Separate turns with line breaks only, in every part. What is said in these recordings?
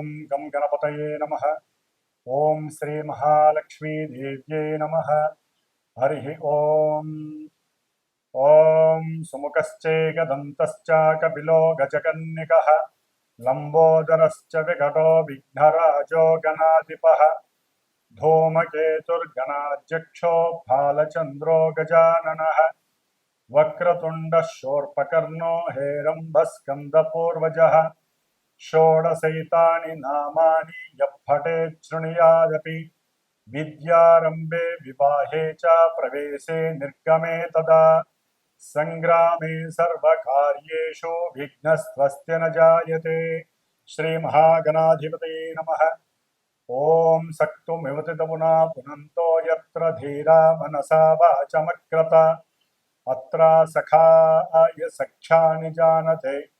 ॐ गं गणपतये नमः। ॐ श्रीमहालक्ष्मीदेव्यै नमः। हरिः ॐ। ॐ सुमुखश्चैकदन्तश्च कपिलो गजकन्निकः। लम्बोदरश्च विघटो विघ्नराजो गणाधिपः। धूमकेतुर्गणाध्यक्षो फालचन्द्रो गजाननः। वक्रतुण्डः शोर्पकर्णो हेरम्भस्कन्दपूर्वजः। षोडशैतानि नामानि पठेत् शृणुयादपि। विद्यारम्भे विवाहे च प्रवेशे निर्गमे तदा। सङ्ग्रामे सर्वकार्येषु विघ्नस्त्वस्य न जायते। श्रीमहागणाधिपतये नमः। ॐ सक्तुमिवतितमुना पुनन्तो यत्र धीरा मनसा वाचमक्रत। अत्र सखाय सख्यानि जानते।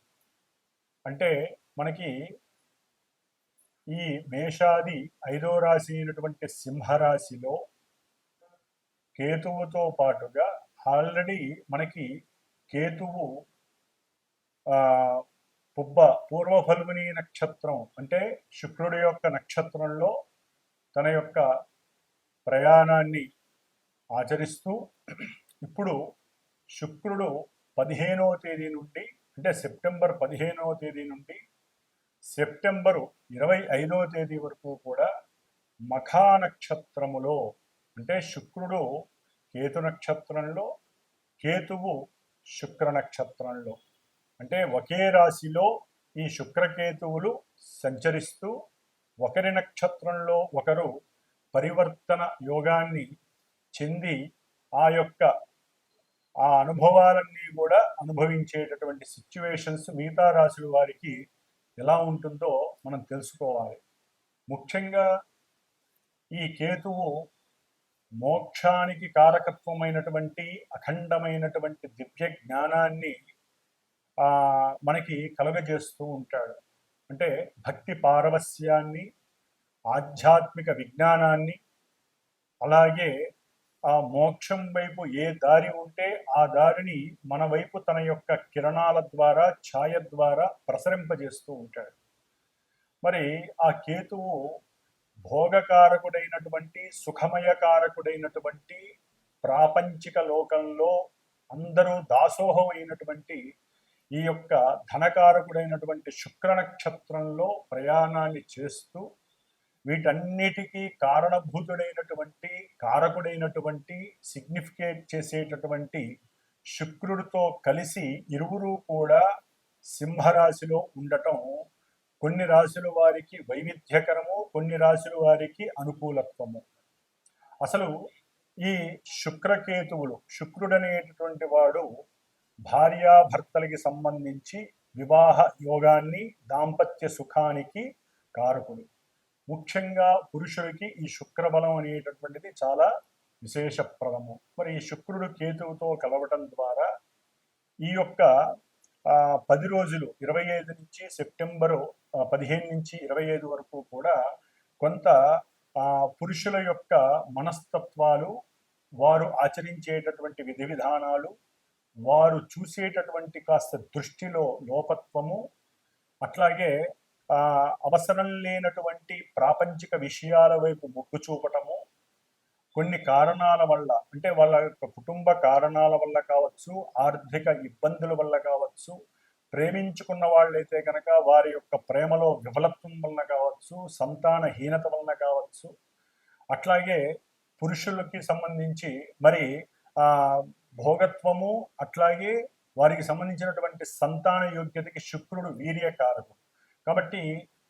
అంటే మనకి ఈ మేషాది ఐదో రాశి అయినటువంటి సింహరాశిలో కేతువుతో పాటుగా ఆల్రెడీ మనకి కేతువు పుబ్బ పూర్వ ఫల్గుని నక్షత్రం అంటే శుక్రుడి యొక్క నక్షత్రంలో తన యొక్క ప్రయాణాన్ని ఆచరిస్తూ ఇప్పుడు శుక్రుడు పదిహేనవ తేదీ నుండి అంటే సెప్టెంబర్ పదిహేనవ తేదీ నుండి సెప్టెంబరు ఇరవై ఐదవ తేదీ వరకు కూడా మఖా నక్షత్రములో అంటే శుక్రుడు కేతు నక్షత్రంలో కేతువు శుక్ర నక్షత్రంలో. అంటే ఒకే రాశిలో ఈ శుక్రకేతువులు సంచరిస్తూ ఒకరి నక్షత్రంలో ఒకరు పరివర్తన యోగాన్ని చెంది ఆ యొక్క ఆ అనుభవాలన్నీ కూడా అనుభవించేటటువంటి సిచ్యువేషన్స్ మిగతా రాశుల వారికి ఎలా ఉంటుందో మనం తెలుసుకోవాలి. ముఖ్యంగా ఈ కేతువు మోక్షానికి కారకత్వమైనటువంటి అఖండమైనటువంటి దివ్య జ్ఞానాన్ని మనకి కలుగజేస్తూ ఉంటాడు. అంటే భక్తి పారవస్యాన్ని ఆధ్యాత్మిక విజ్ఞానాన్ని అలాగే ఆ మోక్షం వైపు ఏ దారి ఉంటే ఆ దారిని మన వైపు తన యొక్క కిరణాల ద్వారా ఛాయ ద్వారా ప్రసరింపజేస్తూ ఉంటాడు. మరి ఆ కేతువు భోగకారకుడైనటువంటి సుఖమయకారకుడైనటువంటి ప్రాపంచిక లోకంలో అందరూ దాసోహం అయినటువంటి ఈ యొక్క ధనకారకుడైనటువంటి శుక్ర నక్షత్రంలో ప్రయాణాన్ని చేస్తూ వీటన్నిటికీ కారణభూతుడైనటువంటి కారకుడైనటువంటి సిగ్నిఫికేట్ చేసేటటువంటి శుక్రుడితో కలిసి ఇరువురు కూడా సింహరాశిలో ఉండటం కొన్ని రాశుల వారికి వైవిధ్యకరము కొన్ని రాశుల వారికి అనుకూలత్వము. అసలు ఈ శుక్రకేతువులు శుక్రుడనేటటువంటి వాడు భార్యాభర్తలకి సంబంధించి వివాహ యోగాన్ని దాంపత్య సుఖానికి కారకుడు. ముఖ్యంగా పురుషుడికి ఈ శుక్రబలం అనేటటువంటిది చాలా విశేషప్రదము. మరి ఈ శుక్రుడు కేతువుతో కలవటం ద్వారా ఈ యొక్క పది రోజులు ఇరవై ఐదు నుంచి సెప్టెంబరు పదిహేను నుంచి ఇరవై ఐదు వరకు కూడా కొంత పురుషుల యొక్క మనస్తత్వాలు వారు ఆచరించేటటువంటి విధి విధానాలు వారు చూసేటటువంటి కాస్త దృష్టిలో లోపత్వము అట్లాగే అవసరం లేనటువంటి ప్రాపంచిక విషయాల వైపు మొగ్గు చూపటము కొన్ని కారణాల వల్ల అంటే వాళ్ళ యొక్క కుటుంబ కారణాల వల్ల కావచ్చు ఆర్థిక ఇబ్బందుల వల్ల కావచ్చు ప్రేమించుకున్న వాళ్ళైతే కనుక వారి యొక్క ప్రేమలో విఫలత్వం వల్ల కావచ్చు సంతాన సంతానహీనత వలన కావచ్చు. అట్లాగే పురుషులకి సంబంధించి మరి ఆ భోగత్వము అట్లాగే వారికి సంబంధించినటువంటి సంతాన యోగ్యతకి శుక్రుడు వీర్యకారకుడు. కాబట్టి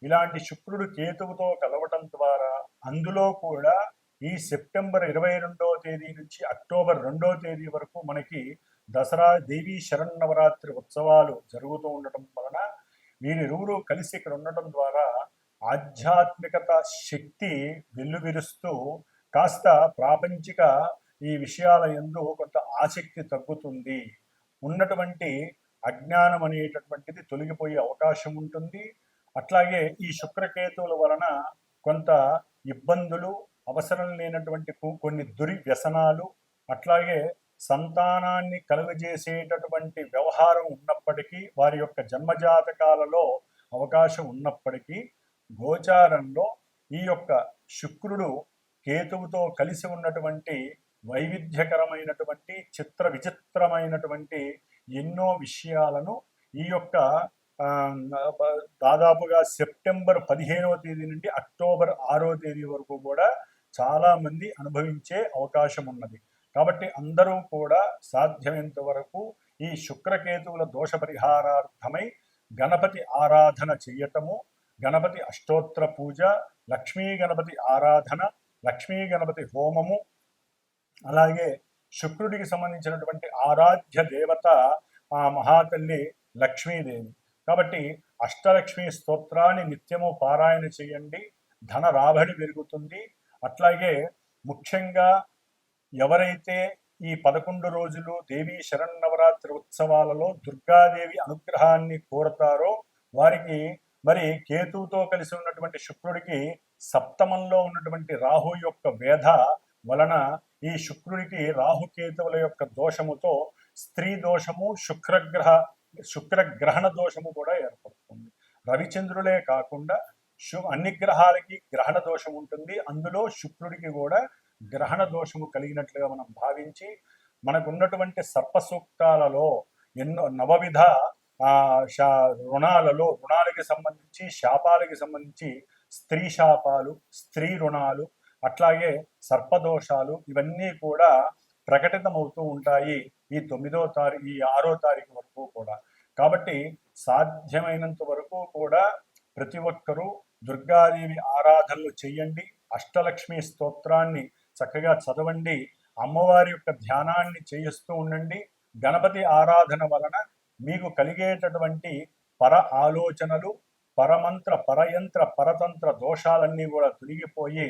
ఇలాంటి శుక్రుడు కేతువుతో కలవటం ద్వారా అందులో కూడా ఈ సెప్టెంబర్ ఇరవై రెండవ తేదీ నుంచి అక్టోబర్ రెండవ తేదీ వరకు మనకి దసరా దేవీ శరన్నవరాత్రి ఉత్సవాలు జరుగుతూ ఉండటం వలన వీరిరువురు కలిసి ఇక్కడ ఉండటం ద్వారా ఆధ్యాత్మికత శక్తి వెల్లువిరుస్తూ కాస్త ప్రాపంచిక ఈ విషయాల ఎందు కొంత ఆసక్తి తగ్గుతుంది. ఉన్నటువంటి అజ్ఞానం అనేటటువంటిది తొలగిపోయే అవకాశం ఉంటుంది. అట్లాగే ఈ శుక్రకేతువుల వలన కొంత ఇబ్బందులు అవసరం లేనటువంటి కొన్ని దుర్వ్యసనాలు అట్లాగే సంతానాన్ని కలుగజేసేటటువంటి వ్యవహారం ఉన్నప్పటికీ వారి యొక్క జన్మజాతకాలలో అవకాశం ఉన్నప్పటికీ గోచారంలో ఈ యొక్క శుక్రుడు కేతువుతో కలిసి ఉన్నటువంటి వైవిధ్యకరమైనటువంటి చిత్ర విచిత్రమైనటువంటి ఎన్నో విషయాలను ఈ యొక్క దాదాపుగా సెప్టెంబర్ పదిహేనవ తేదీ నుండి అక్టోబర్ ఆరో తేదీ వరకు కూడా చాలామంది అనుభవించే అవకాశం ఉన్నది. కాబట్టి అందరూ కూడా సాధ్యమైనంత వరకు ఈ శుక్రకేతువుల దోష పరిహారార్థమై గణపతి ఆరాధన చెయ్యటము గణపతి అష్టోత్తర పూజ లక్ష్మీ గణపతి ఆరాధన లక్ష్మీ గణపతి హోమము అలాగే శుక్రుడికి సంబంధించినటువంటి ఆరాధ్య దేవత ఆ మహాతల్లి లక్ష్మీదేవి. కాబట్టి అష్టలక్ష్మి స్తోత్రాన్ని నిత్యము పారాయణ చేయండి. ధన రాబడి పెరుగుతుంది. అట్లాగే ముఖ్యంగా ఎవరైతే ఈ పదకొండు రోజులు దేవీ శరన్నవరాత్రి ఉత్సవాలలో దుర్గాదేవి అనుగ్రహాన్ని కోరతారో వారికి మరి కేతువుతో కలిసి ఉన్నటువంటి శుక్రుడికి సప్తమంలో ఉన్నటువంటి రాహు యొక్క వేధ వలన ఈ శుక్రుడికి రాహుకేతువుల యొక్క దోషముతో స్త్రీ దోషము శుక్రగ్రహ శుక్రగ్రహణ దోషము కూడా ఏర్పడుతుంది. రవిచంద్రులే కాకుండా శు అన్ని గ్రహాలకి గ్రహణ దోషం ఉంటుంది. అందులో శుక్రుడికి కూడా గ్రహణ దోషము కలిగినట్లుగా మనం భావించి మనకున్నటువంటి సర్ప సూక్తాలలో ఎన్నో నవవిధ రుణాలలో రుణాలకి సంబంధించి శాపాలకి సంబంధించి స్త్రీ శాపాలు స్త్రీ రుణాలు అట్లాగే సర్పదోషాలు ఇవన్నీ కూడా ప్రకటితమవుతూ ఉంటాయి ఈ తొమ్మిదో తారీఖు ఈ ఆరో తారీఖు వరకు కూడా. కాబట్టి సాధ్యమైనంత వరకు కూడా ప్రతి ఒక్కరూ దుర్గాదేవి ఆరాధనలు చేయండి అష్టలక్ష్మి స్తోత్రాన్ని చక్కగా చదవండి అమ్మవారి యొక్క ధ్యానాన్ని చేయిస్తూ ఉండండి. గణపతి ఆరాధన వలన మీకు కలిగేటటువంటి పర ఆలోచనలు పరమంత్ర పరయంత్ర పరతంత్ర దోషాలన్నీ కూడా తొలగిపోయి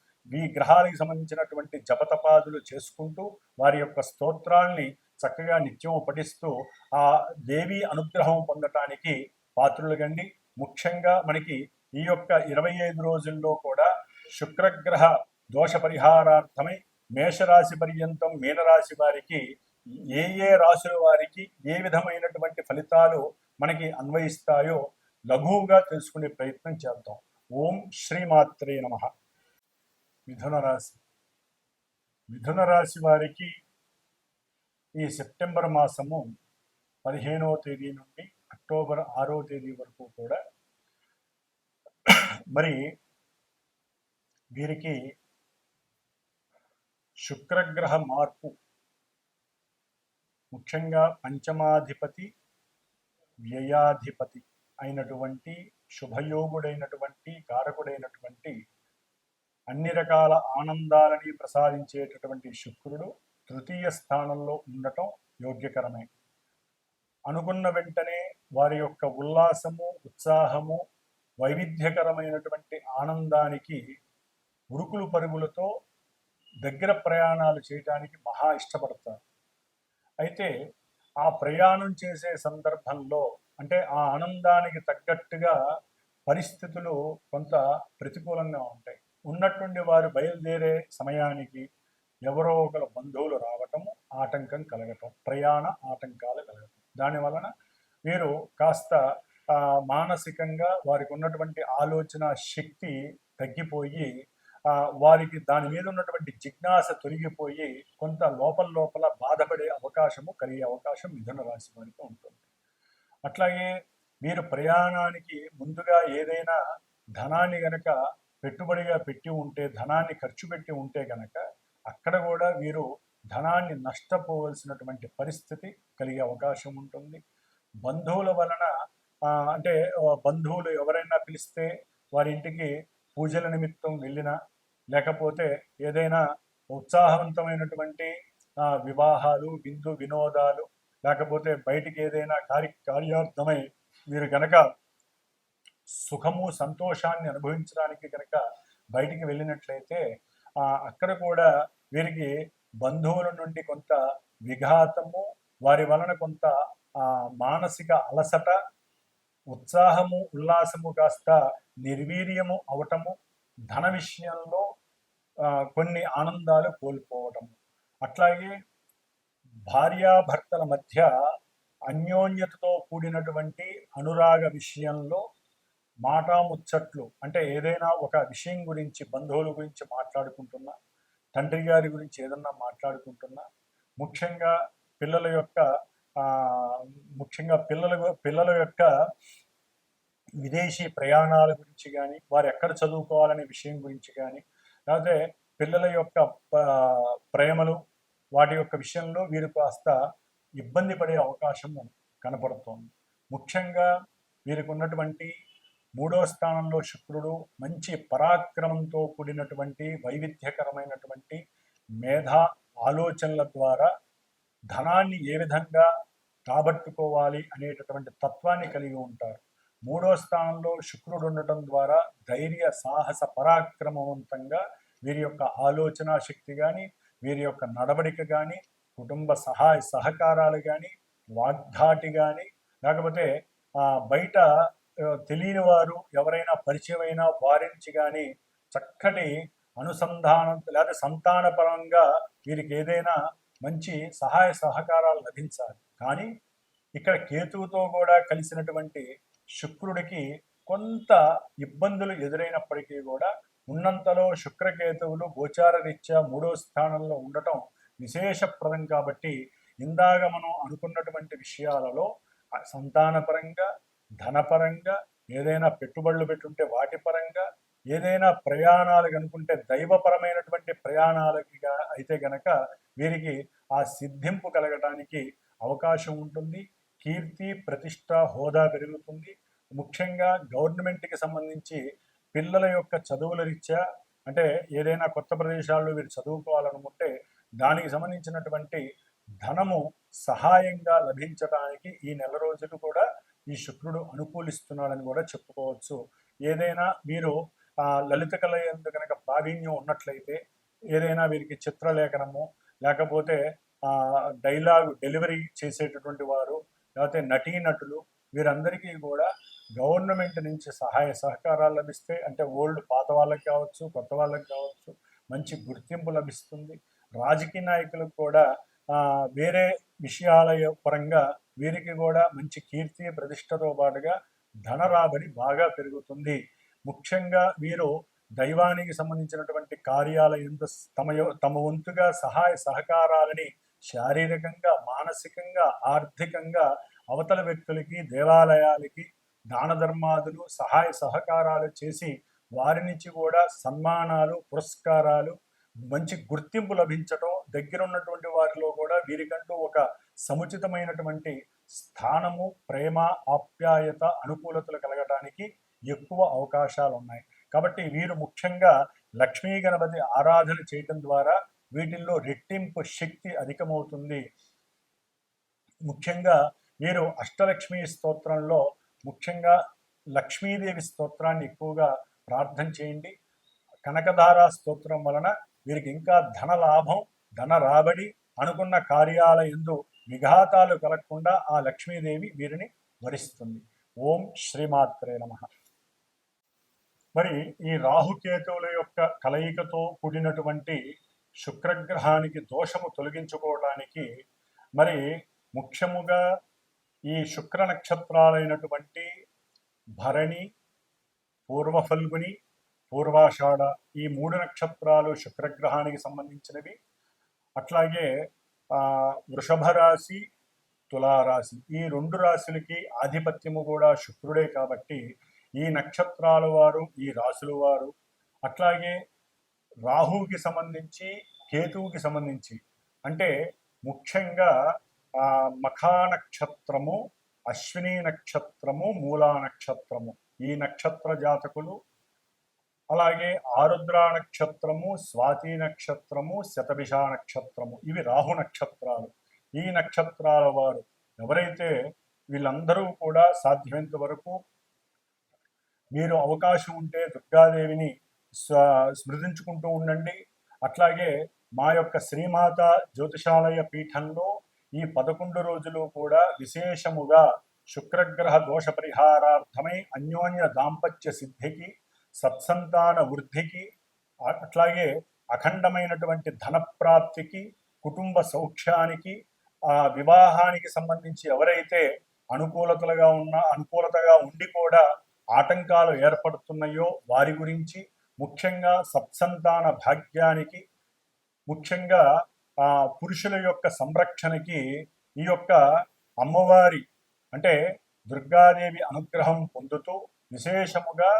ఈ గ్రహాలకు సంబంధించినటువంటి జపతపాదులు చేసుకుంటూ వారి యొక్క స్తోత్రాల్ని చక్కగా నిత్యం పఠిస్తూ ఆ దేవి అనుగ్రహం పొందటానికి పాత్రులు గండి. ముఖ్యంగా మనకి ఈ యొక్క ఇరవై ఐదు రోజుల్లో కూడా శుక్రగ్రహ దోష పరిహారార్థమై మేషరాశి పర్యంతం మీనరాశి వారికి ఏ ఏ రాశుల వారికి ఏ విధమైనటువంటి ఫలితాలు మనకి అన్వయిస్తాయో లఘువుగా తెలుసుకునే ప్రయత్నం చేద్దాం. ఓం శ్రీమాత్రే నమ. మిథున రాశి. మిథున రాశి వారికి ఈ సెప్టెంబర్ మాసము పదిహేనవ తేదీ నుండి అక్టోబర్ ఆరో తేదీ వరకు కూడా మరి వీరికి శుక్రగ్రహ మార్పు ముఖ్యంగా పంచమాధిపతి వ్యయాధిపతి అయినటువంటి శుభయోగుడైనటువంటి కారకుడైనటువంటి అన్ని రకాల ఆనందాలని ప్రసాదించేటటువంటి శుక్రుడు తృతీయ స్థానంలో ఉండటం యోగ్యకరమే. అనుకున్న వెంటనే వారి యొక్క ఉల్లాసము ఉత్సాహము వైవిధ్యకరమైనటువంటి ఆనందానికి ఉరుకులు పరుగులతో దగ్గర ప్రయాణాలు చేయడానికి మహా ఇష్టపడతారు. అయితే ఆ ప్రయాణం చేసే సందర్భంలో అంటే ఆ ఆనందానికి తగ్గట్టుగా పరిస్థితులు కొంత ప్రతికూలంగా ఉంటాయి. ఉన్నట్టుండి వారు బయలుదేరే సమయానికి ఎవరో ఒకరు బంధువులు రావటము ఆటంకం కలగటం ప్రయాణ ఆటంకాలు కలగటం. దాని వలన వీరు కాస్త మానసికంగా వారికి ఉన్నటువంటి ఆలోచన శక్తి తగ్గిపోయి వారికి దాని మీద ఉన్నటువంటి జిజ్ఞాస తొలగిపోయి కొంత లోపల లోపల బాధపడే అవకాశము కలిగే అవకాశం మిథున రాశి వారికి ఉంటుంది. అట్లాగే మీరు ప్రయాణానికి ముందుగా ఏదైనా ధనాన్ని గనక పెట్టుబడిగా పెట్టి ఉంటే ధనాన్ని ఖర్చు పెట్టి ఉంటే గనక అక్కడ కూడా వీరు ధనాన్ని నష్టపోవలసినటువంటి పరిస్థితి కలిగే అవకాశం ఉంటుంది. బంధువుల వలన అంటే బంధువులు ఎవరైనా పిలిస్తే వారి ఇంటికి పూజల నిమిత్తం వెళ్ళినా లేకపోతే ఏదైనా ఉత్సాహవంతమైనటువంటి వివాహాలు విందు వినోదాలు లేకపోతే బయటికి ఏదైనా కార్య కార్యార్థమై మీరు గనక సుఖము సంతోషాన్ని అనుభవించడానికి కనుక బయటికి వెళ్ళినట్లయితే అక్కడ కూడా వీరికి బంధువుల నుండి కొంత విఘాతము వారి వలన కొంత మానసిక అలసట ఉత్సాహము ఉల్లాసము కాస్త నిర్వీర్యము అవటము ధన విషయంలో కొన్ని ఆనందాలు కోల్పోవటము. అట్లాగే భార్యాభర్తల మధ్య అన్యోన్యతతో కూడినటువంటి అనురాగ విషయంలో మాటాముచ్చట్లు అంటే ఏదైనా ఒక విషయం గురించి బంధువుల గురించి మాట్లాడుకుంటున్నా తండ్రి గారి గురించి ఏదన్నా మాట్లాడుకుంటున్నా ముఖ్యంగా పిల్లల యొక్క ముఖ్యంగా పిల్లల పిల్లల యొక్క విదేశీ ప్రయాణాల గురించి కానీ వారు ఎక్కడ చదువుకోవాలనే విషయం గురించి కానీ లేకపోతే పిల్లల యొక్క ప్రేమలు వాటి యొక్క విషయంలో వీరు కాస్త ఇబ్బంది పడే అవకాశము కనపడుతోంది. ముఖ్యంగా వీరికి ఉన్నటువంటి మూడో స్థానంలో శుక్రుడు మంచి పరాక్రమంతో కూడినటువంటి వైవిధ్యకరమైనటువంటి మేధా ఆలోచనల ద్వారా ధనాన్ని ఏ విధంగా రాబట్టుకోవాలి అనేటటువంటి తత్వాన్ని కలిగి ఉంటారు. మూడో స్థానంలో శుక్రుడు ఉండటం ద్వారా ధైర్య సాహస పరాక్రమవంతంగా వీరి యొక్క ఆలోచన శక్తి కానీ వీరి యొక్క నడవడిక కానీ కుటుంబ సహాయ సహకారాలు కానీ వాగ్ధాటి కానీ లేకపోతే బయట తెలియని వారు ఎవరైనా పరిచయమైన వారించి కానీ చక్కటి అనుసంధానం లేదా సంతానపరంగా వీరికి ఏదైనా మంచి సహాయ సహకారాలు లభించాలి. కానీ ఇక్కడ కేతువుతో కూడా కలిసినటువంటి శుక్రుడికి కొంత ఇబ్బందులు ఎదురైనప్పటికీ కూడా ఉన్నంతలో శుక్రకేతువులు గోచార రీత్యా మూడో స్థానంలో ఉండటం విశేషప్రదం కాబట్టి ఇందాక మనం అనుకున్నటువంటి విషయాలలో సంతానపరంగా ధనపరంగా ఏదైనా పెట్టుబడులు పెట్టుంటే వాటి పరంగా ఏదైనా ప్రయాణాలు కనుకుంటే దైవపరమైనటువంటి ప్రయాణాలకి అయితే గనక వీరికి ఆ సిద్ధింపు కలగటానికి అవకాశం ఉంటుంది. కీర్తి ప్రతిష్ట హోదా పెరుగుతుంది. ముఖ్యంగా గవర్నమెంట్కి సంబంధించి పిల్లల యొక్క చదువుల రీత్యా అంటే ఏదైనా కొత్త ప్రదేశాల్లో వీరు చదువుకోవాలనుకుంటే దానికి సంబంధించినటువంటి ధనము సహాయంగా లభించడానికి ఈ నెల రోజులు కూడా ఈ శుక్రుడు అనుకూలిస్తున్నాడని కూడా చెప్పుకోవచ్చు. ఏదైనా మీరు లలిత కళ ఎందు కనుక ప్రావీణ్యం ఉన్నట్లయితే ఏదైనా వీరికి చిత్రలేఖనము లేకపోతే డైలాగ్ డెలివరీ చేసేటటువంటి వారు లేకపోతే నటీనటులు వీరందరికీ కూడా గవర్నమెంట్ నుంచి సహాయ సహకారాలు లభిస్తే అంటే ఓల్డ్ పాత వాళ్ళకి కావచ్చు కొత్త వాళ్ళకి కావచ్చు మంచి గుర్తింపు లభిస్తుంది. రాజకీయ నాయకులకు కూడా వేరే విషయాల పరంగా వీరికి కూడా మంచి కీర్తి ప్రతిష్టతో పాటుగా ధన రాబడి బాగా పెరుగుతుంది. ముఖ్యంగా వీరు దైవానికి సంబంధించినటువంటి కార్యాలయంతో తమ తమ వంతుగా సహాయ సహకారాలని శారీరకంగా మానసికంగా ఆర్థికంగా అవతల వ్యక్తులకి దేవాలయాలకి దాన ధర్మాదులు సహాయ సహకారాలు చేసి వారి నుంచి కూడా సన్మానాలు పురస్కారాలు మంచి గుర్తింపు లభించటం దగ్గర ఉన్నటువంటి వారిలో కూడా వీరికంటూ ఒక సముచితమైనటువంటి స్థానము ప్రేమ ఆప్యాయత అనుకూలతలు కలగటానికి ఎక్కువ అవకాశాలు ఉన్నాయి కాబట్టి వీరు ముఖ్యంగా లక్ష్మీ గణపతి ఆరాధన చేయటం ద్వారా వీటిల్లో రెట్టింపు శక్తి అధికమవుతుంది. ముఖ్యంగా వీరు అష్టలక్ష్మి స్తోత్రంలో ముఖ్యంగా లక్ష్మీదేవి స్తోత్రాన్ని ఎక్కువగా ప్రార్థన చేయండి. కనకధార స్తోత్రం వలన వీరికి ఇంకా ధన లాభం ధన రాబడి అనుకున్న కార్యాలయందు విఘాతాలు కలగకుండా ఆ లక్ష్మీదేవి వీరిని వరిస్తుంది. ఓం శ్రీమాత్రే నమ. మరి ఈ రాహుకేతువుల యొక్క కలయికతో కూడినటువంటి శుక్రగ్రహానికి దోషము తొలగించుకోవడానికి మరి ముఖ్యముగా ఈ శుక్ర నక్షత్రాలైనటువంటి భరణి పూర్వఫల్గుని పూర్వాషాఢ ఈ మూడు నక్షత్రాలు శుక్రగ్రహానికి సంబంధించినవి. అట్లాగే వృషభ రాశి తులారాశి ఈ రెండు రాశులకి ఆధిపత్యము కూడా శుక్రుడే కాబట్టి ఈ నక్షత్రాల వారు ఈ రాశుల వారు అట్లాగే రాహువుకి సంబంధించి కేతువుకి సంబంధించి అంటే ముఖ్యంగా మఖా నక్షత్రము అశ్విని నక్షత్రము మూలా నక్షత్రము. ఈ నక్షత్ర జాతకులు అలాగే ఆరుద్ర నక్షత్రము స్వాతి నక్షత్రము శతభిష నక్షత్రము. ఇవి రాహు నక్షత్రాలు. ఈ నక్షత్రాల వారు ఎవరైతే వీళ్ళందరూ కూడా సాధ్యమైనంత వరకు మీరు అవకాశం ఉంటే దుర్గాదేవిని స్మృతించుకుంటూ ఉండండి. అట్లాగే మా యొక్క శ్రీమాత జ్యోతిషాలయ పీఠంలో ఈ పదకొండు రోజులు కూడా విశేషముగా శుక్రగ్రహ దోష పరిహారార్థమై అన్యోన్య దాంపత్య సిద్ధికి సత్సంతాన వృద్ధికి అట్లాగే అఖండమైనటువంటి ధనప్రాప్తికి కుటుంబ సౌఖ్యానికి ఆ వివాహానికి సంబంధించి ఎవరైతే అనుకూలతలుగా ఉన్న అనుకూలతగా ఉండి కూడా ఆటంకాలు ఏర్పడుతున్నాయో వారి గురించి ముఖ్యంగా సత్సంతాన భాగ్యానికి ముఖ్యంగా ఆ పురుషుల యొక్క సంరక్షణకి ఈ యొక్క అమ్మవారి అంటే దుర్గాదేవి అనుగ్రహం పొందుతూ విశేషముగా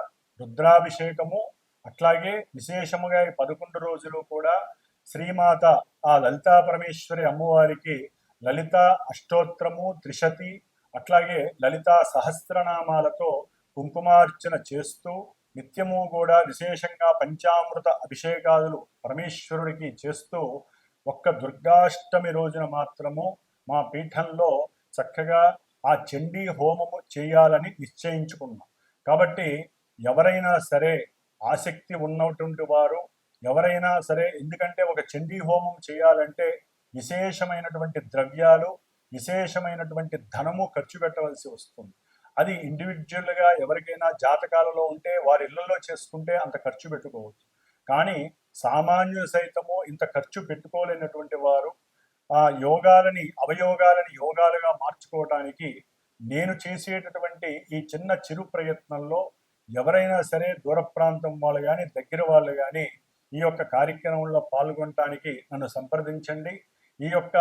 రుద్రాభిషేకము అట్లాగే విశేషముగా ఈ పదకొండు రోజులు కూడా శ్రీమాత ఆ లలితా పరమేశ్వరి అమ్మవారికి లలిత అష్టోత్తరము త్రిశతి అట్లాగే లలిత సహస్రనామాలతో కుంకుమార్చన చేస్తూ నిత్యము కూడా విశేషంగా పంచామృత అభిషేకాదులు పరమేశ్వరుడికి చేస్తూ ఒక్క దుర్గాష్టమి రోజున మాత్రము మా పీఠంలో చక్కగా ఆ చండీ హోమము చేయాలని నిశ్చయించుకున్నాం. కాబట్టి ఎవరైనా సరే ఆసక్తి ఉన్నటువంటి వారు ఎవరైనా సరే ఎందుకంటే ఒక చండీ హోమం చేయాలంటే విశేషమైనటువంటి ద్రవ్యాలు విశేషమైనటువంటి ధనము ఖర్చు పెట్టవలసి వస్తుంది. అది ఇండివిజువల్గా ఎవరికైనా జాతకాలలో ఉంటే వారి ఇళ్ళలో చేసుకుంటే అంత ఖర్చు పెట్టుకోవచ్చు. కానీ సామాన్యులు సైతము ఇంత ఖర్చు పెట్టుకోలేనటువంటి వారు ఆ యోగాలని అవయోగాలని యోగాలుగా మార్చుకోవడానికి నేను చేసేటటువంటి ఈ చిన్న చిరు ప్రయత్నంలో ఎవరైనా సరే దూర ప్రాంతం వాళ్ళు కానీ దగ్గర వాళ్ళు కానీ ఈ యొక్క కార్యక్రమంలో పాల్గొనటానికి నన్ను సంప్రదించండి. ఈ యొక్క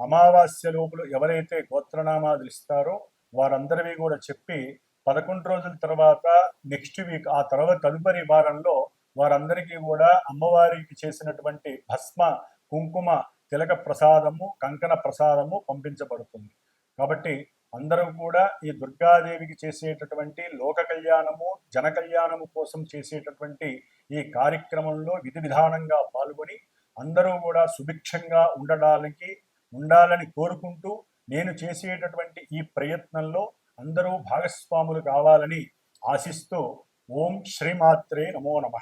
అమావాస్య లోపల ఎవరైతే గోత్రనామాలు ఇస్తారో వారందరివి కూడా చెప్పి పదకొండు రోజుల తర్వాత నెక్స్ట్ వీక్ ఆ తర్వాత తదుపరి వారంలో వారందరికీ కూడా అమ్మవారికి చేసినటువంటి భస్మ కుంకుమ తిలక ప్రసాదము కంకణ ప్రసాదము పంపించబడుతుంది. కాబట్టి అందరూ కూడా ఈ దుర్గాదేవికి చేసేటటువంటి లోక కళ్యాణము జన కళ్యాణము కోసం చేసేటటువంటి ఈ కార్యక్రమంలో విధి విధానంగా పాల్గొని అందరూ కూడా సుభిక్షంగా ఉండడానికి ఉండాలని కోరుకుంటూ నేను చేసేటటువంటి ఈ ప్రయత్నంలో అందరూ భాగస్వాములు కావాలని ఆశిస్తూ ఓం శ్రీమాత్రే నమో నమ.